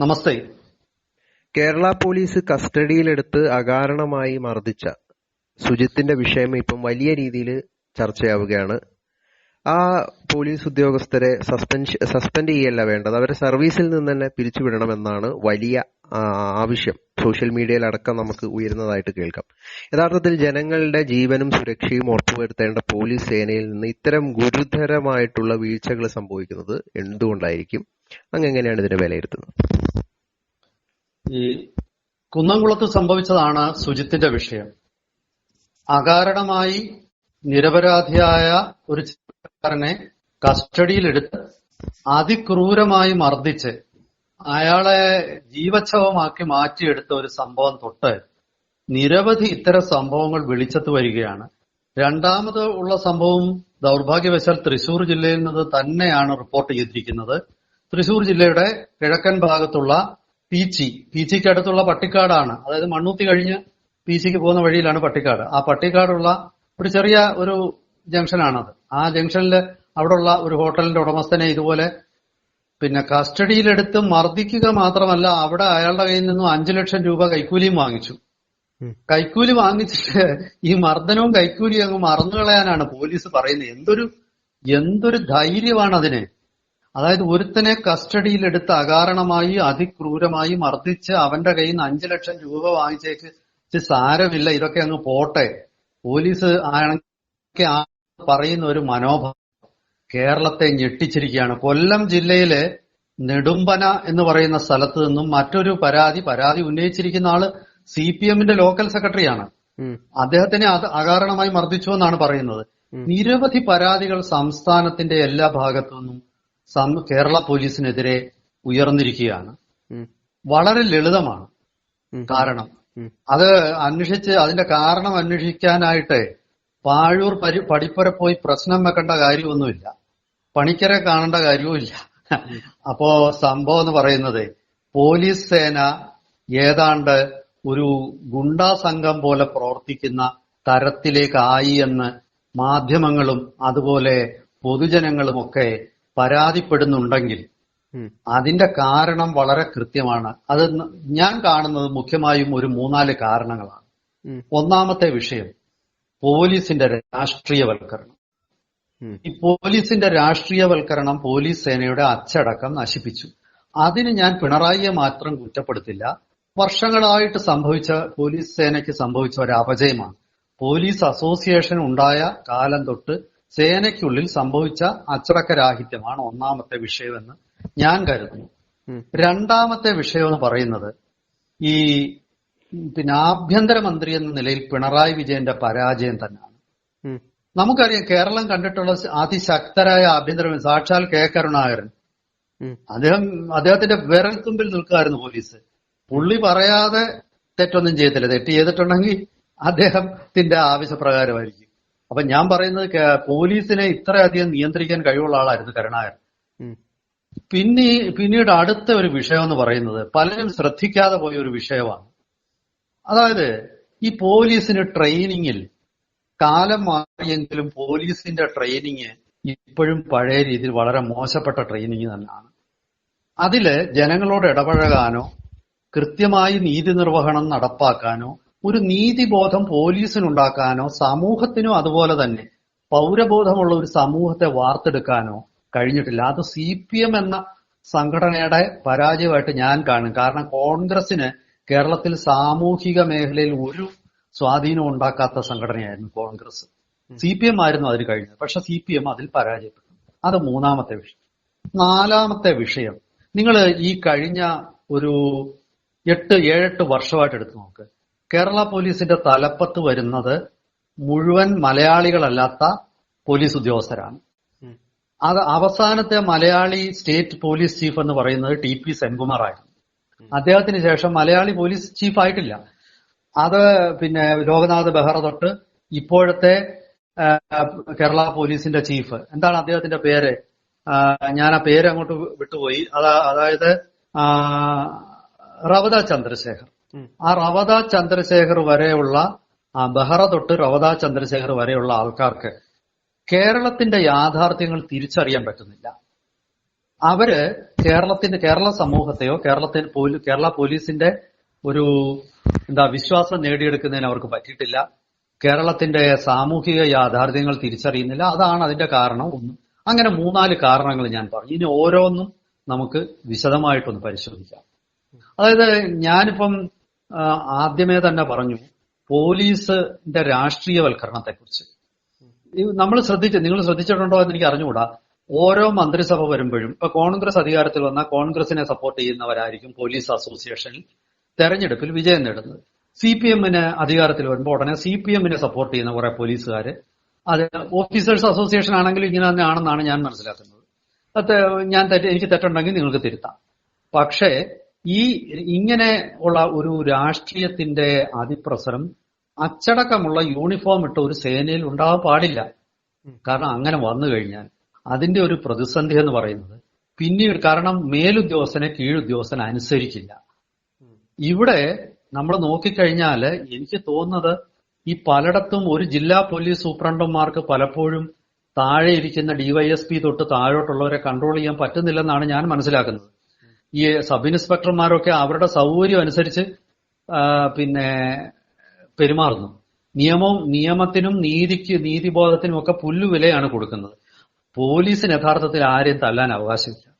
നമസ്തേ. Kerala police കസ്റ്റഡിയിലെടുത്ത് അകാരണമായി മർദ്ദിച്ച സുജിത്തിന്റെ വിഷയം ഇപ്പം വലിയ രീതിയിൽ ചർച്ചയാവുകയാണ്. ആ പോലീസ് ഉദ്യോഗസ്ഥരെ സസ്പെൻഷ് സസ്പെൻഡ് ചെയ്യല്ല വേണ്ടത്. അവരെ സർവീസിൽ നിന്ന് തന്നെ പിരിച്ചുവിടണമെന്നാണ് വലിയ ആവശ്യം. സോഷ്യൽ മീഡിയയിൽ അടക്കം നമുക്ക് ഉയരുന്നതായിട്ട് കേൾക്കാം. യഥാർത്ഥത്തിൽ ജനങ്ങളുടെ ജീവനും സുരക്ഷയും ഉറപ്പുവരുത്തേണ്ട പോലീസ് സേനയിൽ നിന്ന് ഇത്തരം ഗുരുതരമായിട്ടുള്ള വീഴ്ചകൾ സംഭവിക്കുന്നത് എന്തുകൊണ്ടായിരിക്കും? അങ്ങ് ഇതിനെ വിലയിരുത്തുന്നത്? ഈ കുന്നംകുളത്ത് സംഭവിച്ചതാണ് സുജിത്തിന്റെ വിഷയം. അകാരണമായി നിരപരാധിയായ ഒരു ചെറുപ്പക്കാരനെ കസ്റ്റഡിയിലെടുത്ത് അതിക്രൂരമായി മർദ്ദിച്ച് അയാളെ ജീവച്ഛവമാക്കി മാറ്റിയെടുത്ത ഒരു സംഭവം തൊട്ട് നിരവധി ഇത്തരം സംഭവങ്ങൾ വെളിച്ചത്ത് വരികയാണ്. രണ്ടാമത് ഉള്ള സംഭവം ദൗർഭാഗ്യവശാൽ തൃശൂർ ജില്ലയിൽ നിന്ന് തന്നെയാണ് റിപ്പോർട്ട് ചെയ്തിരിക്കുന്നത്. തൃശൂർ ജില്ലയുടെ കിഴക്കൻ ഭാഗത്തുള്ള പീച്ചി പീച്ചിക്ക് അടുത്തുള്ള പട്ടിക്കാടാണ്. അതായത് മണ്ണൂത്തി കഴിഞ്ഞ് പീച്ചിക്ക് പോകുന്ന വഴിയിലാണ് പട്ടിക്കാട്. ആ പട്ടിക്കാടുള്ള ഒരു ചെറിയ ഒരു ജംഗ്ഷനാണത്. ആ ജംഗ്ഷനിൽ അവിടെയുള്ള ഒരു ഹോട്ടലിന്റെ ഉടമസ്ഥനെ ഇതുപോലെ പിന്നെ കസ്റ്റഡിയിലെടുത്ത് മർദ്ദിക്കുക മാത്രമല്ല അവിടെ അയാളുടെ കയ്യിൽ നിന്നും അഞ്ചു ലക്ഷം രൂപ കൈക്കൂലിയും വാങ്ങിച്ചു. കൈക്കൂലി വാങ്ങിച്ചിട്ട് ഈ മർദ്ദനവും കൈക്കൂലിയും അങ്ങ് മറന്നു കളയാനാണ് പോലീസ് പറയുന്നത്. എന്തൊരു എന്തൊരു ധൈര്യമാണ് അതിന് അതായത് ഒരുത്തനെ കസ്റ്റഡിയിലെടുത്ത് അകാരണമായി അതിക്രൂരമായി മർദ്ദിച്ച് അവന്റെ കയ്യിൽ നിന്ന് അഞ്ചു ലക്ഷം രൂപ വാങ്ങിച്ചേക്ക് സാരമില്ല. ഇതൊക്കെ അങ്ങ് പോട്ടെ. പോലീസ് ആണെങ്കിൽ പറയുന്ന ഒരു മനോഭാവം കേരളത്തെ ഞെട്ടിച്ചിരിക്കുകയാണ്. കൊല്ലം ജില്ലയിലെ നെടുമ്പന എന്ന് പറയുന്ന സ്ഥലത്ത് നിന്നും മറ്റൊരു പരാതി പരാതി ഉന്നയിച്ചിരിക്കുന്ന ആൾ സി പി എമ്മിന്റെ ലോക്കൽ സെക്രട്ടറിയാണ്. അദ്ദേഹത്തിനെ അത് അകാരണമായി മർദ്ദിച്ചു എന്നാണ് പറയുന്നത്. നിരവധി പരാതികൾ സംസ്ഥാനത്തിന്റെ എല്ലാ ഭാഗത്തു നിന്നും കേരള പോലീസിനെതിരെ ഉയർന്നിരിക്കുകയാണ്. വളരെ ലളിതമാണ്. കാരണം അത് അന്വേഷിച്ച് അതിന്റെ കാരണം അന്വേഷിക്കാനായിട്ട് പാഴൂർ പരി പടിപ്പുര പോയി പ്രശ്നം വെക്കേണ്ട കാര്യമൊന്നുമില്ല. പണിക്കരെ കാണേണ്ട കാര്യവുമില്ല. അപ്പോ സംഭവം എന്ന് പറയുന്നത് പോലീസ് സേന ഏതാണ്ട് ഒരു ഗുണ്ടാ സംഘം പോലെ പ്രവർത്തിക്കുന്ന തരത്തിലേക്കായി എന്ന് മാധ്യമങ്ങളും അതുപോലെ പൊതുജനങ്ങളുമൊക്കെ പരാതിപ്പെടുന്നുണ്ടെങ്കിൽ അതിന്റെ കാരണം വളരെ കൃത്യമാണ്. അത് ഞാൻ കാണുന്നത് മുഖ്യമായും ഒരു മൂന്നാൽ കാരണങ്ങളാണ്. ഒന്നാമത്തെ വിഷയം പോലീസിന്റെ രാഷ്ട്രീയവൽക്കരണം. ഈ പോലീസിന്റെ രാഷ്ട്രീയവൽക്കരണം പോലീസ് സേനയുടെ അച്ചടക്കം നശിപ്പിച്ചു. അതിന് ഞാൻ പിണറായിയെ മാത്രം കുറ്റപ്പെടുത്തില്ല. വർഷങ്ങളായിട്ട് സംഭവിച്ച പോലീസ് സേനയ്ക്ക് സംഭവിച്ച ഒരു അപജയമാണ്. പോലീസ് അസോസിയേഷൻ ഉണ്ടായ കാലം തൊട്ട് സേനയ്ക്കുള്ളിൽ സംഭവിച്ച അച്ചടക്കരാഹിത്യമാണ് ഒന്നാമത്തെ വിഷയമെന്ന് ഞാൻ കരുതുന്നു. രണ്ടാമത്തെ വിഷയം എന്ന് പറയുന്നത് ഈ പിന്നെ ആഭ്യന്തരമന്ത്രി എന്ന നിലയിൽ പിണറായി വിജയന്റെ പരാജയം തന്നെയാണ്. നമുക്കറിയാം കേരളം കണ്ടിട്ടുള്ള അതിശക്തരായ ആഭ്യന്തര സാക്ഷാൽ കെ കരുണാകരൻ. അദ്ദേഹം അദ്ദേഹത്തിന്റെ വിരൽ തുമ്പിൽ നിൽക്കുമായിരുന്നു പോലീസ്. പുള്ളി പറയാതെ തെറ്റൊന്നും ചെയ്തില്ല. തെറ്റ് ചെയ്തിട്ടുണ്ടെങ്കിൽ അദ്ദേഹത്തിന്റെ ആവശ്യപ്രകാരമായിരിക്കും. അപ്പൊ ഞാൻ പറയുന്നത് പോലീസിനെ ഇത്രയധികം നിയന്ത്രിക്കാൻ കഴിവുള്ള ആളായിരുന്നു കരുണാകരൻ. പിന്നെ പിന്നീട് അടുത്ത ഒരു വിഷയം എന്ന് പറയുന്നത് പലരും ശ്രദ്ധിക്കാതെ പോയ ഒരു വിഷയമാണ്. അതായത് ഈ പോലീസിന് ട്രെയിനിങ്ങിൽ കാലം മാറിയെങ്കിലും പോലീസിന്റെ ട്രെയിനിങ് ഇപ്പോഴും പഴയ രീതിയിൽ വളരെ മോശപ്പെട്ട ട്രെയിനിങ് തന്നെയാണ്. അതിൽ ജനങ്ങളോട് ഇടപഴകാനോ കൃത്യമായി നീതി നിർവഹണം നടപ്പാക്കാനോ ഒരു നീതിബോധം പോലീസിനുണ്ടാക്കാനോ സമൂഹത്തിനും അതുപോലെ തന്നെ പൗരബോധമുള്ള ഒരു സമൂഹത്തെ വാർത്തെടുക്കാനോ കഴിഞ്ഞിട്ടില്ല. അത് സി പി എം എന്ന സംഘടനയുടെ പരാജയമായിട്ട് ഞാൻ കാണും. കാരണം കോൺഗ്രസിന് കേരളത്തിൽ സാമൂഹിക മേഖലയിൽ ഒരു സ്വാധീനം ഉണ്ടാക്കാത്ത സംഘടനയായിരുന്നു കോൺഗ്രസ്. സി പി എം ആയിരുന്നു അതിൽ കഴിഞ്ഞത്. പക്ഷെ സി പി എം അതിൽ പരാജയപ്പെട്ടു. അത് മൂന്നാമത്തെ വിഷയം. നാലാമത്തെ വിഷയം. നിങ്ങൾ ഈ കഴിഞ്ഞ ഒരു എട്ട് ഏഴെട്ട് വർഷമായിട്ട് എടുത്തു നോക്ക്. കേരള പോലീസിന്റെ തലപ്പത്ത് വരുന്നത് മുഴുവൻ മലയാളികളല്ലാത്ത പോലീസ് ഉദ്യോഗസ്ഥരാണ്. അത് അവസാനത്തെ മലയാളി സ്റ്റേറ്റ് പോലീസ് ചീഫ് എന്ന് പറയുന്നത് ടി പി സെൻകുമാർ ആയിരുന്നു. അദ്ദേഹത്തിന് ശേഷം മലയാളി പോലീസ് ചീഫ് ആയിട്ടില്ല. അത് പിന്നെ ലോകനാഥ് ബെഹ്റ തൊട്ട് ഇപ്പോഴത്തെ കേരള പോലീസിന്റെ ചീഫ്. എന്താണ് അദ്ദേഹത്തിന്റെ പേര്? ഞാൻ ആ പേര് അങ്ങോട്ട് വിട്ടുപോയി. അതാ അതായത് റവത ചന്ദ്രശേഖർ. ആ റവത ചന്ദ്രശേഖർ വരെയുള്ള ആ ബഹ്റ തൊട്ട് റവത ചന്ദ്രശേഖർ വരെയുള്ള ആൾക്കാർക്ക് കേരളത്തിന്റെ യാഥാർത്ഥ്യങ്ങൾ തിരിച്ചറിയാൻ പറ്റുന്നില്ല. അവർ കേരളത്തിന്റെ കേരള സമൂഹത്തെയോ കേരളത്തിന് കേരള പോലീസിന്റെ ഒരു എന്താ വിശ്വാസം നേടിയെടുക്കുന്നതിന് അവർക്ക് പറ്റിയിട്ടില്ല. കേരളത്തിന്റെ സാമൂഹിക യാഥാർത്ഥ്യങ്ങൾ തിരിച്ചറിയുന്നില്ല. അതാണ് അതിന്റെ കാരണം ഒന്ന്. അങ്ങനെ മൂന്നാൽ കാരണങ്ങൾ ഞാൻ പറഞ്ഞു. ഇനി ഓരോന്നും നമുക്ക് വിശദമായിട്ടൊന്ന് പരിശോധിക്കാം. അതായത് ഞാനിപ്പം ആദ്യമേ തന്നെ പറഞ്ഞു പോലീസിന്റെ രാഷ്ട്രീയവൽക്കരണത്തെ കുറിച്ച് നമ്മൾ ശ്രദ്ധിച്ച് നിങ്ങൾ ശ്രദ്ധിച്ചിട്ടുണ്ടോ എന്ന് എനിക്ക് അറിഞ്ഞുകൂടാ. ഓരോ മന്ത്രിസഭ വരുമ്പോഴും ഇപ്പൊ കോൺഗ്രസ് അധികാരത്തിൽ വന്ന കോൺഗ്രസിനെ സപ്പോർട്ട് ചെയ്യുന്നവരായിരിക്കും പോലീസ് അസോസിയേഷനിൽ തെരഞ്ഞെടുപ്പിൽ വിജയം നേടുന്നത്. സി പി എമ്മിന് അധികാരത്തിൽ വരുമ്പോൾ ഉടനെ സി പി എമ്മിനെ സപ്പോർട്ട് ചെയ്യുന്ന കുറെ പോലീസുകാർ അത് ഓഫീസേഴ്സ് അസോസിയേഷൻ ആണെങ്കിലും ഇങ്ങനെ തന്നെ ആണെന്നാണ് ഞാൻ മനസ്സിലാക്കുന്നത്. അത് ഞാൻ തെറ്റ് എനിക്ക് തെറ്റുണ്ടെങ്കിൽ നിങ്ങൾക്ക് തിരുത്താം. പക്ഷേ ഈ ഇങ്ങനെ ഉള്ള ഒരു രാഷ്ട്രീയത്തിന്റെ അതിപ്രസരം അച്ചടക്കമുള്ള യൂണിഫോം ഇട്ട ഒരു സേനയിൽ ഉണ്ടാവാൻ പാടില്ല. കാരണം അങ്ങനെ വന്നു കഴിഞ്ഞാൽ അതിന്റെ ഒരു പ്രതിസന്ധി എന്ന് പറയുന്നത് പിന്നീട് കാരണം മേലുദ്യോഗസ്ഥനെ കീഴുദ്യോഗസ്ഥൻ അനുസരിക്കില്ല ഇവിടെ നമ്മൾ നോക്കിക്കഴിഞ്ഞാൽ എനിക്ക് തോന്നുന്നത് ഈ പലയിടത്തും ഒരു ജില്ലാ പോലീസ് സൂപ്രണ്ടന്മാർക്ക് പലപ്പോഴും താഴെ ഇരിക്കുന്ന ഡിവൈഎസ്പി തൊട്ട് താഴോട്ടുള്ളവരെ കൺട്രോൾ ചെയ്യാൻ പറ്റുന്നില്ലെന്നാണ് ഞാൻ മനസ്സിലാക്കുന്നത്. ഈ സബ് ഇൻസ്പെക്ടർമാരൊക്കെ അവരുടെ സൗകര്യം അനുസരിച്ച് പിന്നെ പെരുമാറുന്നു. നിയമവും നിയമത്തിനും നീതിക്ക് നീതിബോധത്തിനും ഒക്കെ പുല്ലുവിലയാണ് കൊടുക്കുന്നത്. പോലീസിന് യഥാർത്ഥത്തിൽ ആരെയും തല്ലാൻ അവകാശമില്ല.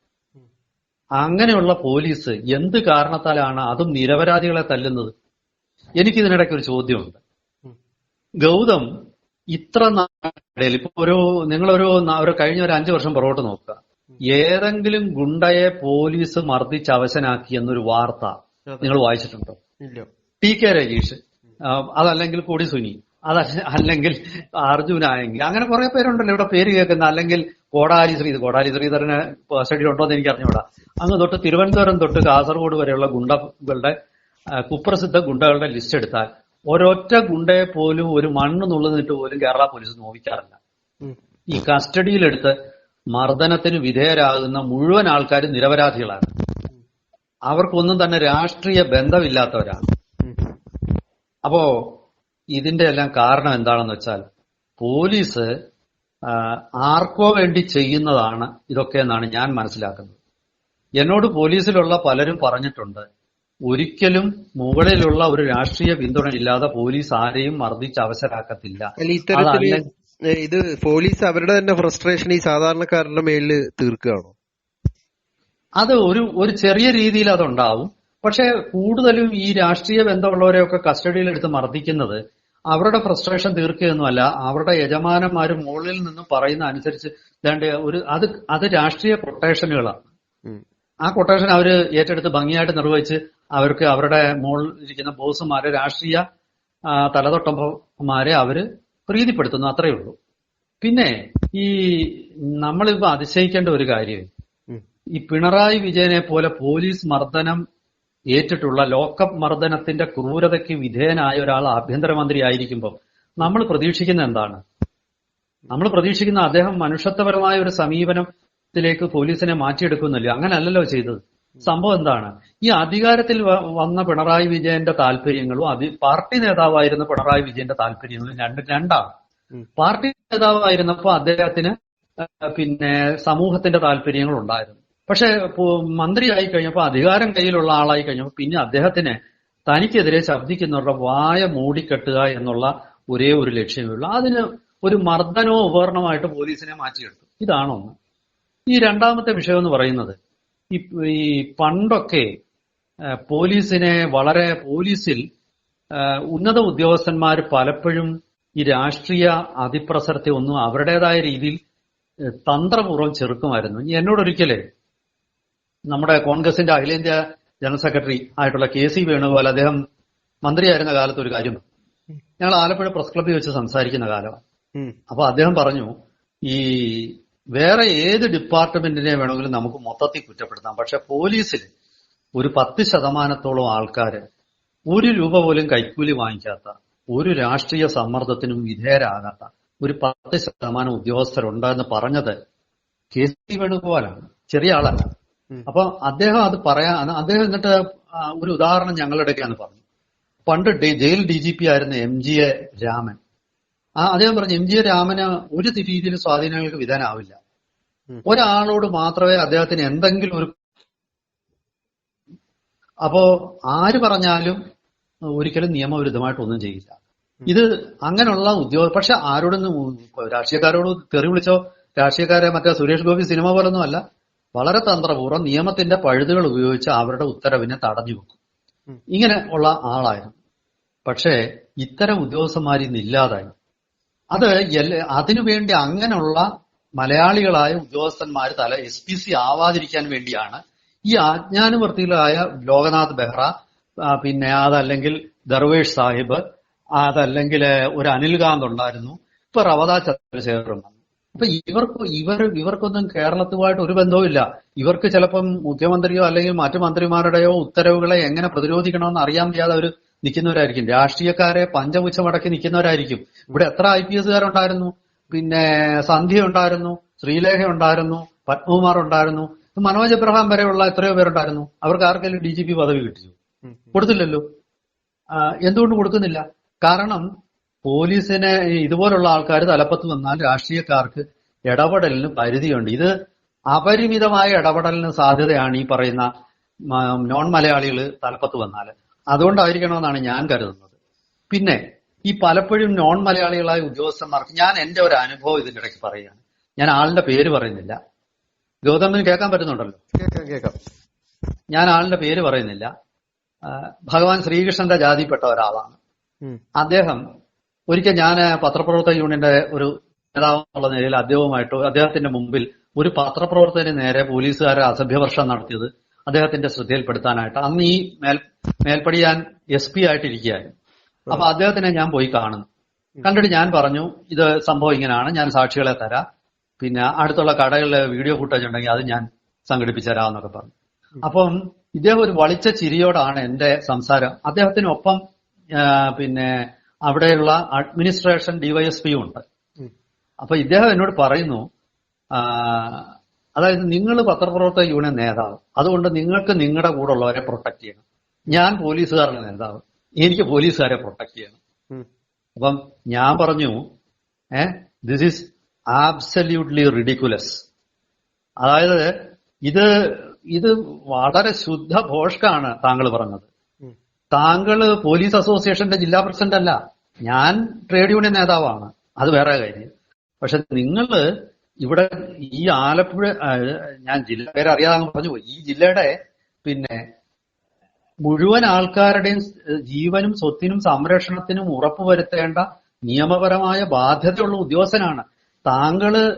അങ്ങനെയുള്ള പോലീസ് എന്ത് കാരണത്താലാണ് അതും നിരപരാധികളെ തല്ലുന്നത്? എനിക്കിതിനിടയ്ക്ക് ഒരു ചോദ്യമുണ്ട്. ഗൗതം ഇത്ര നാളിൽ ഇപ്പൊ ഒരു നിങ്ങളൊരു ഒരു കഴിഞ്ഞ ഒരു അഞ്ചു വർഷം പുറകോട്ട് നോക്കുക. ഏതെങ്കിലും ഗുണ്ടയെ പോലീസ് മർദ്ദിച്ച് അവശനാക്കി എന്നൊരു വാർത്ത നിങ്ങൾ വായിച്ചിട്ടുണ്ടോ? ടി കെ രജീഷ് അതല്ലെങ്കിൽ കൊടി സുനി അത അല്ലെങ്കിൽ അർജുനായെങ്കിൽ അങ്ങനെ കുറെ പേരുണ്ടല്ലോ ഇവിടെ പേര് കേൾക്കുന്ന അല്ലെങ്കിൽ കോടാലി ശ്രീ കോടാലി ശ്രീധരന് സ്റ്റഡി ഉണ്ടോ എന്ന് എനിക്ക് അറിഞ്ഞുകൂടാ. അങ്ങ് തൊട്ട് തിരുവനന്തപുരം തൊട്ട് കാസർഗോഡ് വരെയുള്ള ഗുണ്ടകളുടെ കുപ്രസിദ്ധ ഗുണ്ടകളുടെ ലിസ്റ്റ് എടുത്താൽ ഒരൊറ്റ ഗുണ്ടയെ പോലും ഒരു മണ്ണ് നുള്ളുന്നിട്ട് പോലും കേരള പോലീസ് നോവിക്കാറില്ല. ഈ ഈ കസ്റ്റഡിയിലെടുത്ത് മർദ്ദനത്തിന് വിധേയരാകുന്ന മുഴുവൻ ആൾക്കാരും നിരപരാധികളാണ്. അവർക്കൊന്നും തന്നെ രാഷ്ട്രീയ ബന്ധമില്ലാത്തവരാണ്. അപ്പോ ഇതിന്റെ എല്ലാം കാരണം എന്താണെന്ന് വെച്ചാൽ പോലീസ് ആർക്കോ വേണ്ടി ചെയ്യുന്നതാണ് ഇതൊക്കെ എന്നാണ് ഞാൻ മനസ്സിലാക്കുന്നത്. എന്നോട് പോലീസിലുള്ള പലരും പറഞ്ഞിട്ടുണ്ട് ഒരിക്കലും മുകളിലുള്ള ഒരു രാഷ്ട്രീയ പിന്തുണ ഇല്ലാതെ പോലീസ് ആരെയും മർദ്ദിച്ച് അവസരാക്കത്തില്ല ഇത് പോലീസ് അവരുടെ തന്നെ ഫ്രസ്ട്രേഷൻ ഈ സാധാരണക്കാരുടെ മേളിൽ തീർക്കുകയാണോ? അത് ഒരു ഒരു ചെറിയ രീതിയിൽ അതുണ്ടാവും. പക്ഷെ കൂടുതലും ഈ രാഷ്ട്രീയ ബന്ധമുള്ളവരെയൊക്കെ കസ്റ്റഡിയിൽ എടുത്ത് മർദ്ദിക്കുന്നത് അവരുടെ ഫ്രസ്ട്രേഷൻ തീർക്കുകയൊന്നുമല്ല. അവരുടെ യജമാനന്മാർ മുകളിൽ നിന്ന് പറയുന്ന അനുസരിച്ച് ഇല്ലാണ്ട് ഒരു അത് അത് രാഷ്ട്രീയ കൊട്ടേഷനുകളാണ് ആ കൊട്ടേഷൻ അവർ ഏറ്റെടുത്ത് ഭംഗിയായിട്ട് നിർവഹിച്ച് അവർക്ക് അവരുടെ മുകളിൽ ഇരിക്കുന്ന ബോസുമാരെ രാഷ്ട്രീയ തലതൊട്ടമ്പമാരെ തലതൊട്ടന്മാരെ അവർ പ്രീതിപ്പെടുത്തുന്നു അത്രയേ ഉള്ളൂ. പിന്നെ ഈ നമ്മളിപ്പോ അതിശയിക്കേണ്ട ഒരു കാര്യം ഈ പിണറായി വിജയനെ പോലെ പോലീസ് മർദ്ദനം ഏറ്റിട്ടുള്ള ലോക്കപ്പ് മർദ്ദനത്തിന്റെ ക്രൂരതയ്ക്ക് വിധേയനായ ഒരാൾ ആഭ്യന്തരമന്ത്രി ആയിരിക്കുമ്പോൾ നമ്മൾ പ്രതീക്ഷിക്കുന്ന എന്താണ്? നമ്മൾ പ്രതീക്ഷിക്കുന്ന അദ്ദേഹം മനുഷ്യത്വപരമായ ഒരു സമീപനത്തിലേക്ക് പോലീസിനെ മാറ്റിയെടുക്കുന്നില്ല. അങ്ങനല്ലല്ലോ ചെയ്തത്. സംഭവം എന്താണ്? ഈ അധികാരത്തിൽ വന്ന പിണറായി വിജയന്റെ താല്പര്യങ്ങളും അതി പാർട്ടി നേതാവായിരുന്ന പിണറായി വിജയന്റെ താല്പര്യങ്ങളും രണ്ട് രണ്ടാണ്. പാർട്ടി നേതാവായിരുന്നപ്പോൾ അദ്ദേഹത്തിന് പിന്നെ സമൂഹത്തിന്റെ താല്പര്യങ്ങൾ ഉണ്ടായിരുന്നു. പക്ഷെ മന്ത്രി മന്ത്രിയായി കഴിഞ്ഞപ്പോൾ അധികാരം കയ്യിലുള്ള ആളായി കഴിഞ്ഞപ്പോൾ പിന്നെ അദ്ദേഹത്തിന് തനിക്കെതിരെ ശബ്ദിക്കുന്നവരുടെ വായ മൂടിക്കെട്ടുക എന്നുള്ള ഒരേ ഒരു ലക്ഷ്യമേ ഉള്ളൂ. അതിന് ഒരു മർദ്ദനോ ഉപകരണമായിട്ട് പോലീസിനെ മാറ്റിയെടുത്തു. ഇതാണ് ഒന്ന് ഈ രണ്ടാമത്തെ വിഷയം എന്ന് പറയുന്നത് ഈ പണ്ടൊക്കെ പോലീസിനെ വളരെ പോലീസിൽ ഉന്നത ഉദ്യോഗസ്ഥന്മാർ പലപ്പോഴും ഈ രാഷ്ട്രീയ അതിപ്രസരത്തെ ഒന്നും അവരുടേതായ രീതിയിൽ തന്ത്രപൂർവം ചെറുക്കുമായിരുന്നു. എന്നോടൊരിക്കലേ നമ്മുടെ കോൺഗ്രസിന്റെ അഖിലേന്ത്യാ ജനറൽ സെക്രട്ടറി ആയിട്ടുള്ള കെ സി വേണുഗോപാൽ അദ്ദേഹം മന്ത്രിയായിരുന്ന കാലത്ത് ഒരു കാര്യം. ഞങ്ങൾ ആലപ്പുഴ പ്രസ് ക്ലബ്ബിൽ വെച്ച് സംസാരിക്കുന്ന കാലമാണ്. അപ്പൊ അദ്ദേഹം പറഞ്ഞു ഈ വേറെ ഏത് ഡിപ്പാർട്ട്മെന്റിനെ വേണമെങ്കിലും നമുക്ക് മൊത്തത്തിൽ കുറ്റപ്പെടുത്താം. പക്ഷെ പോലീസിൽ ഒരു പത്ത് ശതമാനത്തോളം ആൾക്കാര് ഒരു രൂപ പോലും കൈക്കൂലി വാങ്ങിക്കാത്ത ഒരു രാഷ്ട്രീയ സമ്മർദ്ദത്തിനും വിധേയരാകാത്ത ഒരു പത്ത് ശതമാനം ഉദ്യോഗസ്ഥരുണ്ടെന്ന് പറഞ്ഞത് കെ സി വേണുഗോപാലാണ്. ചെറിയ ആളല്ല. അപ്പൊ അദ്ദേഹം അത് പറയാ അദ്ദേഹം എന്നിട്ട് ഒരു ഉദാഹരണം ഞങ്ങളുടെ ഇടയ്ക്കാണ് പറഞ്ഞു. പണ്ട് ജയിൽ ഡി ജി പി ആയിരുന്ന എം ജി എ രാമൻ. ആ അദ്ദേഹം പറഞ്ഞു എം ജി എ രാമന് ഒരു രീതിയിൽ സ്വാധീനങ്ങൾക്ക് വിധാനാവില്ല. ഒരാളോട് മാത്രമേ അദ്ദേഹത്തിന് എന്തെങ്കിലും ഒരു അപ്പോ ആര് പറഞ്ഞാലും ഒരിക്കലും നിയമവിരുദ്ധമായിട്ടൊന്നും ചെയ്യില്ല. ഇത് അങ്ങനെയുള്ള ഉദ്യോഗ പക്ഷെ ആരോടൊന്നും രാഷ്ട്രീയക്കാരോട് തെറി വിളിച്ചോ രാഷ്ട്രീയക്കാരെ മറ്റേ സുരേഷ് ഗോപി സിനിമ പോലൊന്നും അല്ല. വളരെ തന്ത്രപൂർവം നിയമത്തിന്റെ പഴുതുകൾ ഉപയോഗിച്ച് അവരുടെ ഉത്തരവിനെ തടഞ്ഞു വെക്കും. ഇങ്ങനെ ഉള്ള ആളായിരുന്നു. പക്ഷേ ഇത്തരം ഉദ്യോഗസ്ഥന്മാരിന്ന് ഇല്ലാതായി. അത് അതിനുവേണ്ടി അങ്ങനെയുള്ള മലയാളികളായ ഉദ്യോഗസ്ഥന്മാർ തല എസ് പി സി ആവാതിരിക്കാൻ വേണ്ടിയാണ് ഈ ആജ്ഞാനുവർത്തികളായ ലോകനാഥ് ബെഹ്റ പിന്നെ അതല്ലെങ്കിൽ ദർവേഷ് സാഹിബ് അതല്ലെങ്കിൽ ഒരു അനിൽകാന്ത് ഉണ്ടായിരുന്നു. ഇപ്പൊ റവദ ചന്ദ്രശേഖരൻ. വന്നു അപ്പൊ ഇവർക്ക് ഇവർ ഇവർക്കൊന്നും കേരളത്തുമായിട്ട് ഒരു ബന്ധവുമില്ല ഇവർക്ക് ചിലപ്പം മുഖ്യമന്ത്രിയോ അല്ലെങ്കിൽ മറ്റു മന്ത്രിമാരുടെയോ ഉത്തരവുകളെ എങ്ങനെ പ്രതിരോധിക്കണമെന്ന് അറിയാൻ വയ്യാതെ അവർ നിൽക്കുന്നവരായിരിക്കും. രാഷ്ട്രീയക്കാരെ പഞ്ചപുച്ഛ മടക്കി നിൽക്കുന്നവരായിരിക്കും. ഇവിടെ എത്ര ഐ പി എസുകാരുണ്ടായിരുന്നു പിന്നെ സന്ധ്യ ഉണ്ടായിരുന്നു ശ്രീലേഖ ഉണ്ടായിരുന്നു പത്മകുമാർ ഉണ്ടായിരുന്നു മനോജ് എബ്രഹാം വരെയുള്ള എത്രയോ പേരുണ്ടായിരുന്നു. അവർക്ക് ആർക്കെങ്കിലും ഡി ജി പി പദവി കിട്ടിച്ചു കൊടുത്തില്ലല്ലോ. എന്തുകൊണ്ട് കൊടുക്കുന്നില്ല? കാരണം പോലീസിനെ ഇതുപോലുള്ള ആൾക്കാർ തലപ്പത്ത് വന്നാൽ രാഷ്ട്രീയക്കാർക്ക് ഇടപെടലിന് പരിധിയുണ്ട്. ഇത് അപരിമിതമായ ഇടപെടലിന് സാധ്യതയാണ് ഈ പറയുന്ന നോൺ മലയാളികൾ തലപ്പത്ത് വന്നാൽ. അതുകൊണ്ടായിരിക്കണമെന്നാണ് ഞാൻ കരുതുന്നത്. പിന്നെ ഈ പലപ്പോഴും നോൺ മലയാളികളായ ഉദ്യോഗസ്ഥന്മാർക്ക് ഞാൻ എന്റെ ഒരു അനുഭവം ഇതിന്റെ ഇടയ്ക്ക് പറയുകയാണ്. ഞാൻ ആളിന്റെ പേര് പറയുന്നില്ല. ഗൗതമിന് കേൾക്കാൻ പറ്റുന്നുണ്ടല്ലോ? കേൾക്കാം കേൾക്കാം. ഞാൻ ആളിന്റെ പേര് പറയുന്നില്ല. ഭഗവാൻ ശ്രീകൃഷ്ണന്റെ ജാതിയിൽപ്പെട്ട ഒരാളാണ്. അദ്ദേഹം ഒരിക്കൽ ഞാൻ പത്രപ്രവർത്തക യൂണിയന്റെ ഒരു നേതാവ് എന്നുള്ള നിലയിൽ അദ്ദേഹവുമായിട്ട് അദ്ദേഹത്തിന്റെ മുമ്പിൽ ഒരു പത്രപ്രവർത്തകന് നേരെ പോലീസുകാരെ അസഭ്യവർഷം നടത്തിയത് അദ്ദേഹത്തിന്റെ ശ്രദ്ധയിൽപ്പെടുത്താനായിട്ട്. അന്ന് ഈ മേൽ മേൽപ്പടിയാൻ എസ് പി ആയിട്ടിരിക്കുകയായിരുന്നു. അപ്പൊ അദ്ദേഹത്തിനെ ഞാൻ പോയി കാണുന്നു. കണ്ടിട്ട് ഞാൻ പറഞ്ഞു ഇത് സംഭവം ഇങ്ങനെയാണ് ഞാൻ സാക്ഷികളെ തരാം. പിന്നെ അടുത്തുള്ള കടകളിലെ വീഡിയോ ഫുട്ടേജ് ഉണ്ടെങ്കിൽ അത് ഞാൻ സംഘടിപ്പിച്ചു തരാമെന്നൊക്കെ പറഞ്ഞു. അപ്പം ഇദ്ദേഹം ഒരു വളിച്ച ചിരിയോടാണ് എന്റെ സംസാരം. അദ്ദേഹത്തിനൊപ്പം പിന്നെ അവിടെയുള്ള അഡ്മിനിസ്ട്രേഷൻ ഡിവൈഎസ്പിയും ഉണ്ട്. അപ്പൊ ഇദ്ദേഹം എന്നോട് പറയുന്നു അതായത് നിങ്ങൾ പത്രപ്രവർത്തക യൂണിയൻ നേതാവ്. അതുകൊണ്ട് നിങ്ങൾക്ക് നിങ്ങളുടെ കൂടെ ഉള്ളവരെ പ്രൊട്ടക്ട് ചെയ്യണം. ഞാൻ പോലീസുകാരുടെ നേതാവ്. എനിക്ക് പോലീസുകാരെ പ്രൊട്ടക്ട് ചെയ്യണം. അപ്പം ഞാൻ പറഞ്ഞു ഏ ദിസ് ഈസ് ആബ്സല്യൂട്ട്ലി റിഡിക്കുലസ് അതായത് ഇത് ഇത് വളരെ ശുദ്ധ ഭോഷ്കാണ് താങ്കൾ പറഞ്ഞത്. താങ്കൾ പോലീസ് അസോസിയേഷന്റെ ജില്ലാ പ്രസിഡന്റ് അല്ല. ഞാൻ ട്രേഡ് യൂണിയൻ നേതാവാണ്. അത് വേറെ കാര്യം. പക്ഷെ നിങ്ങൾ ഇവിടെ ഈ ആലപ്പുഴ ഞാൻ ജില്ല പേര് അറിയാതെ പറഞ്ഞു പോയി. ഈ ജില്ലയുടെ പിന്നെ മുഴുവൻ ആൾക്കാരുടെയും ജീവനും സ്വത്തിനും സംരക്ഷണത്തിനും ഉറപ്പുവരുത്തേണ്ട നിയമപരമായ ബാധ്യതയുള്ള ഉദ്യോഗസ്ഥനാണ്. താങ്കൾ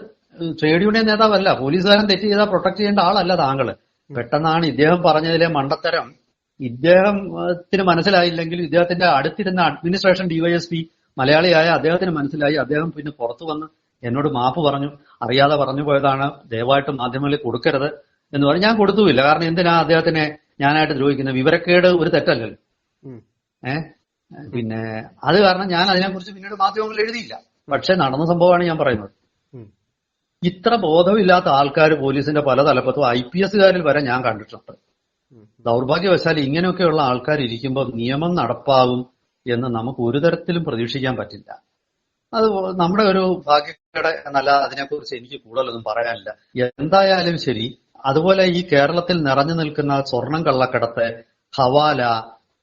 ട്രേഡ് യൂണിയൻ നേതാവല്ല പോലീസുകാരൻ തെറ്റ് ചെയ്താൽ പ്രൊട്ടക്ട് ചെയ്യേണ്ട ആളല്ല താങ്കൾ. പെട്ടെന്നാണ് ഇദ്ദേഹം പറഞ്ഞതിലെ മണ്ടത്തരം. ഇദ്ദേഹത്തിന് മനസ്സിലായില്ലെങ്കിൽ ഇദ്ദേഹത്തിന്റെ അടുത്തിരുന്ന അഡ്മിനിസ്ട്രേഷൻ ഡിവൈഎസ്പി മലയാളിയായ അദ്ദേഹത്തിന് മനസ്സിലായി. അദ്ദേഹം പിന്നെ പുറത്തു വന്ന് എന്നോട് മാപ്പ് പറഞ്ഞു. അറിയാതെ പറഞ്ഞു പോയതാണ്. ദയവായിട്ട് മാധ്യമങ്ങളിൽ കൊടുക്കരുത് എന്ന് പറഞ്ഞ്. ഞാൻ കൊടുത്തുമില്ല. കാരണം എന്തിനാ അദ്ദേഹത്തിനെ ഞാനായിട്ട് ദ്രോഹിക്കുന്നത് വിവരക്കേട് ഒരു തെറ്റല്ലല്ലോ. ഏഹ് പിന്നെ അത് കാരണം ഞാൻ അതിനെക്കുറിച്ച് പിന്നീട് മാധ്യമങ്ങളിൽ എഴുതിയില്ല. പക്ഷെ നടന്ന സംഭവമാണ് ഞാൻ പറയുന്നത്. ഇത്ര ബോധമില്ലാത്ത ആൾക്കാർ പോലീസിന്റെ പല തലപ്പത്തും ഐ പി എസുകാരിൽ വരെ ഞാൻ കണ്ടിട്ടുണ്ട്. ദൗർഭാഗ്യവശാൽ ഇങ്ങനെയൊക്കെയുള്ള ആൾക്കാർ ഇരിക്കുമ്പോൾ നിയമം നടപ്പാകും എന്ന് നമുക്ക് ഒരു തരത്തിലും പ്രതീക്ഷിക്കാൻ പറ്റില്ല. അത് നമ്മുടെ ഒരു ഭാഗ്യക്കട എന്നല്ല അതിനെക്കുറിച്ച് എനിക്ക് കൂടുതലൊന്നും പറയാനില്ല. എന്തായാലും ശരി അതുപോലെ ഈ കേരളത്തിൽ നിറഞ്ഞു നിൽക്കുന്ന സ്വർണം കള്ളക്കടത്ത് ഹവാല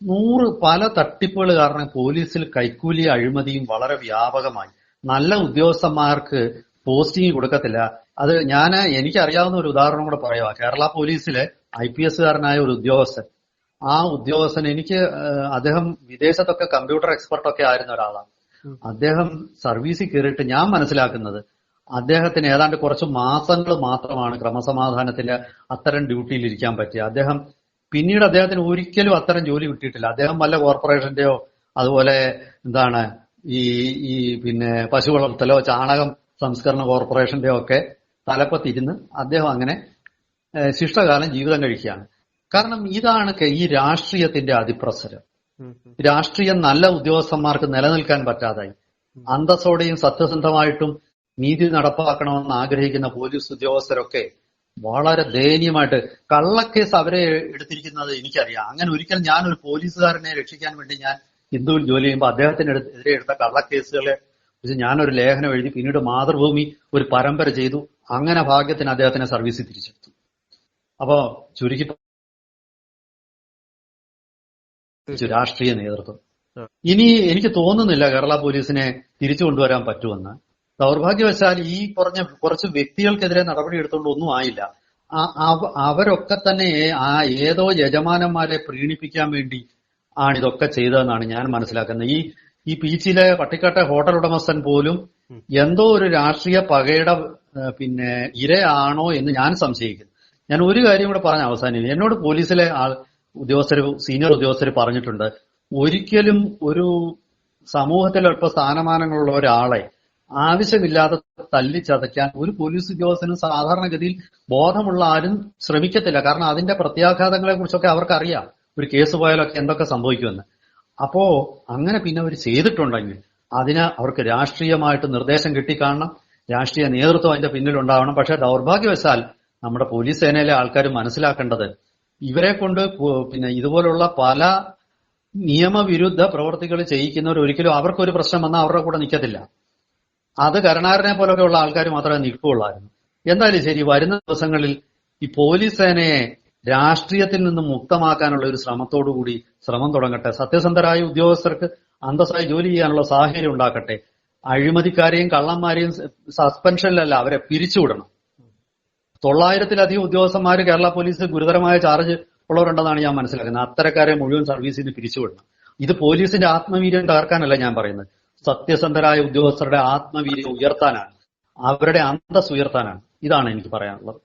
നൂറ് പല തട്ടിപ്പുകൾ കാരണം പോലീസിൽ കൈക്കൂലി അഴിമതിയും വളരെ വ്യാപകമായി. നല്ല ഉദ്യോഗസ്ഥന്മാർക്ക് പോസ്റ്റിംഗ് കൊടുക്കത്തില്ല. അത് ഞാൻ എനിക്കറിയാവുന്ന ഒരു ഉദാഹരണം കൂടെ പറയുക കേരള പോലീസിലെ ഐ പി എസുകാരനായ ഒരു ഉദ്യോഗസ്ഥൻ. ആ ഉദ്യോഗസ്ഥൻ എനിക്ക് അദ്ദേഹം വിദേശത്തൊക്കെ കമ്പ്യൂട്ടർ എക്സ്പെർട്ടൊക്കെ ആയിരുന്ന ഒരാളാണ്. അദ്ദേഹം സർവീസിൽ കയറിയിട്ട് ഞാൻ മനസ്സിലാക്കുന്നത് അദ്ദേഹത്തിന് ഏതാണ്ട് കുറച്ച് മാസങ്ങൾ മാത്രമാണ് ക്രമസമാധാനത്തിന്റെ അത്തരം ഡ്യൂട്ടിയിൽ ഇരിക്കാൻ പറ്റിയത്. അദ്ദേഹം പിന്നീട് അദ്ദേഹത്തിന് ഒരിക്കലും അത്തരം ജോലി കിട്ടിയിട്ടില്ല. അദ്ദേഹം വല്ല കോർപ്പറേഷന്റെയോ അതുപോലെ എന്താണ് ഈ ഈ പിന്നെ പശു വളർത്തലോ ചാണകം സംസ്കരണ കോർപ്പറേഷന്റെയോ ഒക്കെ തലപ്പത്തിരുന്ന് അദ്ദേഹം അങ്ങനെ ശിഷ്ടകാലം ജീവിതം കഴിക്കുകയാണ്. കാരണം ഇതാണ് ഈ രാഷ്ട്രീയത്തിന്റെ അതിപ്രസരം. രാഷ്ട്രീയം നല്ല ഉദ്യോഗസ്ഥന്മാർക്ക് നിലനിൽക്കാൻ പറ്റാതായി. അന്തസ്സോടെയും സത്യസന്ധമായിട്ടും നീതി നടപ്പാക്കണമെന്ന് ആഗ്രഹിക്കുന്ന പോലീസ് ഉദ്യോഗസ്ഥരൊക്കെ വളരെ ദയനീയമായിട്ട് കള്ളക്കേസ് അവരെ എടുത്തിരിക്കുന്നത് എനിക്കറിയാം. അങ്ങനെ ഒരിക്കൽ ഞാൻ ഒരു പോലീസുകാരനെ രക്ഷിക്കാൻ വേണ്ടി ഞാൻ ഹിന്ദുവിൽ ജോലി ചെയ്യുമ്പോൾ അദ്ദേഹത്തിന് എതിരെ എടുത്ത കള്ളക്കേസുകളെ കുറിച്ച് ഞാനൊരു ലേഖനം എഴുതി പിന്നീട് മാതൃഭൂമി ഒരു പരമ്പര ചെയ്തു. അങ്ങനെ ഭാഗ്യത്തിന് അദ്ദേഹത്തിനെ സർവീസിൽ തിരിച്ചെടുത്തു. അപ്പോ ചുരുക്കി രാഷ്ട്രീയ നേതൃത്വം. ഇനി എനിക്ക് തോന്നുന്നില്ല കേരള പോലീസിനെ തിരിച്ചു കൊണ്ടുവരാൻ പറ്റുമെന്ന്. ദൗർഭാഗ്യവശാൽ ഈ കുറഞ്ഞ കുറച്ച് വ്യക്തികൾക്കെതിരെ നടപടി എടുത്തുകൊണ്ട് ഒന്നും ആയില്ല. അവരൊക്കെ തന്നെ ആ ഏതോ യജമാനന്മാരെ പ്രീണിപ്പിക്കാൻ വേണ്ടി ആണ് ഇതൊക്കെ ചെയ്തതെന്നാണ് ഞാൻ മനസ്സിലാക്കുന്നത്. ഈ ഈ പീച്ചിലെ പട്ടിക്കാട്ടെ ഹോട്ടൽ ഉടമസ്ഥൻ പോലും എന്തോ ഒരു രാഷ്ട്രീയ പകയുടെ പിന്നെ ഇരയാണോ എന്ന് ഞാൻ സംശയിക്കുന്നു. ഞാൻ ഒരു കാര്യം കൂടെ പറഞ്ഞ അവസാനിക്കുന്നു. എന്നോട് പോലീസിലെ ആൾ ഉദ്യോഗസ്ഥർ സീനിയർ ഉദ്യോഗസ്ഥർ പറഞ്ഞിട്ടുണ്ട്. ഒരിക്കലും ഒരു സമൂഹത്തിൽ അല്പ സ്ഥാനമാനങ്ങളുള്ള ഒരാളെ ആവശ്യമില്ലാതെ തല്ലിച്ചതയ്ക്കാൻ ഒരു പോലീസ് ഉദ്യോഗസ്ഥനും സാധാരണഗതിയിൽ ബോധമുള്ള ആരും ശ്രമിക്കത്തില്ല. കാരണം അതിന്റെ പ്രത്യാഘാതങ്ങളെ കുറിച്ചൊക്കെ അവർക്കറിയാം. ഒരു കേസ് പോയാലൊക്കെ എന്തൊക്കെ സംഭവിക്കുമെന്ന്. അപ്പോ അങ്ങനെ പിന്നെ അവർ ചെയ്തിട്ടുണ്ടെങ്കിൽ അതിന് അവർക്ക് രാഷ്ട്രീയമായിട്ട് നിർദ്ദേശം കിട്ടിക്കാണണം. രാഷ്ട്രീയ നേതൃത്വം അതിന്റെ പിന്നിലുണ്ടാവണം. പക്ഷെ ദൗർഭാഗ്യവശാൽ നമ്മുടെ പോലീസ് സേനയിലെ ആൾക്കാർ മനസ്സിലാക്കേണ്ടത് ഇവരെ കൊണ്ട് പിന്നെ ഇതുപോലുള്ള പല നിയമവിരുദ്ധ പ്രവർത്തികൾ ചെയ്യിക്കുന്നവർ ഒരിക്കലും അവർക്കൊരു പ്രശ്നം വന്നാൽ അവരുടെ കൂടെ നിൽക്കത്തില്ല. അത് കരുണാകരനെ പോലൊക്കെയുള്ള ആൾക്കാർ മാത്രമേ നിൽക്കുകയുള്ളായിരുന്നു. എന്തായാലും ശരി വരുന്ന ദിവസങ്ങളിൽ ഈ പോലീസ് സേനയെ രാഷ്ട്രീയത്തിൽ നിന്നും മുക്തമാക്കാനുള്ള ഒരു ശ്രമത്തോടുകൂടി ശ്രമം തുടങ്ങട്ടെ. സത്യസന്ധരായ ഉദ്യോഗസ്ഥർക്ക് അന്തസ്സായി ജോലി ചെയ്യാനുള്ള സാഹചര്യം ഉണ്ടാക്കട്ടെ. അഴിമതിക്കാരെയും കള്ളന്മാരെയും സസ്പെൻഷനിലല്ല അവരെ പിരിച്ചുവിടണം. തൊള്ളായിരത്തിലധികം ഉദ്യോഗസ്ഥന്മാർ കേരള പോലീസ് ഗുരുതരമായ ചാർജ് ഉള്ളവരുണ്ടെന്നാണ് ഞാൻ മനസ്സിലാക്കുന്നത്. അത്തരക്കാരെ മുഴുവൻ സർവീസിൽ നിന്ന് പിരിച്ചുവിടണം ഇത് പോലീസിന്റെ ആത്മവീര്യം തകർക്കാനല്ല ഞാൻ പറയുന്നത്. സത്യസന്ധരായ ഉദ്യോഗസ്ഥരുടെ ആത്മവീര്യം ഉയർത്താനാണ്. അവരുടെ അന്തസ് ഉയർത്താനാണ്. ഇതാണ് എനിക്ക് പറയാനുള്ളത്.